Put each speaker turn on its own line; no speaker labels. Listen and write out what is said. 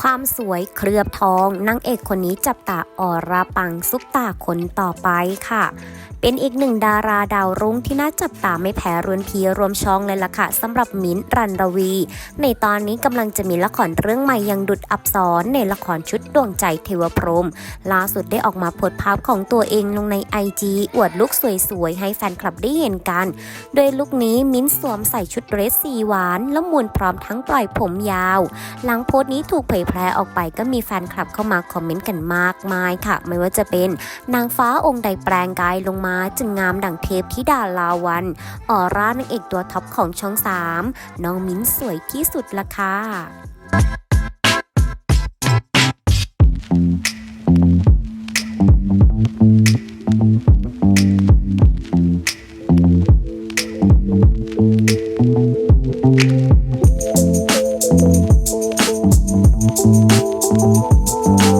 ความสวยเคลือบทองนางเอกคนนี้จับตาออราปังซุปตาคนต่อไปค่ะ เป็นอีกหนึ่งดาราดาวรุ่งที่น่าจับตาไม่แพ้รวนพีรวมช่องเลยล่ะค่ะสำหรับมิ้นรันรวี ในตอนนี้กำลังจะมีละครเรื่องใหม่ยังดุดอับสรในละครชุดดวงใจเทวพรหมล่าสุดได้ออกมาโพสภาพของตัวเองลงในไอจีอวดลุคสวยๆให้แฟนคลับได้เห็นกัน โดยลุคนี้มิ้นสวมใส่ชุดเดรสสีหวานแล้วมวนพร้อมทั้งปล่อยผมยาว หลังโพสต์นี้ถูกเผยแพร่ออกไปก็มีแฟนคลับเข้ามาคอมเมนต์กันมากมายค่ะ ไม่ว่าจะเป็นนางฟ้าองค์ใดแปลงกายลงมา จึงงามดั่งเทพธิดาลาวันออร่านางเอกตัวท็อปของช่อง 3 น้องมิ้นสวยที่สุดละค่ะ
เ